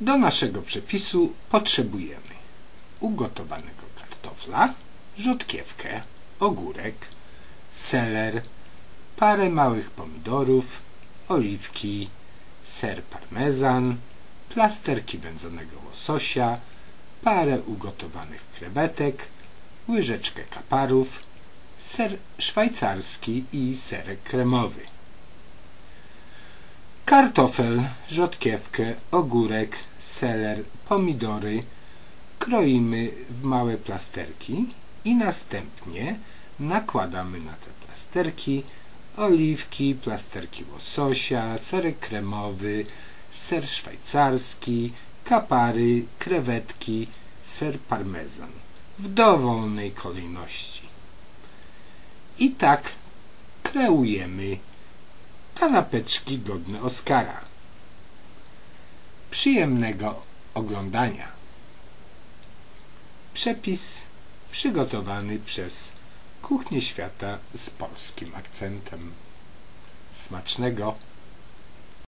Do naszego przepisu potrzebujemy ugotowanego kartofla, rzodkiewkę, ogórek, seler, parę małych pomidorów, oliwki, ser parmezan, plasterki wędzonego łososia, parę ugotowanych krewetek, łyżeczkę kaparów, ser szwajcarski i serek kremowy. Kartofel, rzodkiewkę, ogórek, seler, pomidory kroimy w małe plasterki i następnie nakładamy na te plasterki oliwki, plasterki łososia, serek kremowy, ser szwajcarski, kapary, krewetki, ser parmezan w dowolnej kolejności. I tak kreujemy kanapeczki godne Oscara. Przyjemnego oglądania. Przepis przygotowany przez Kuchnię Świata z polskim akcentem. Smacznego!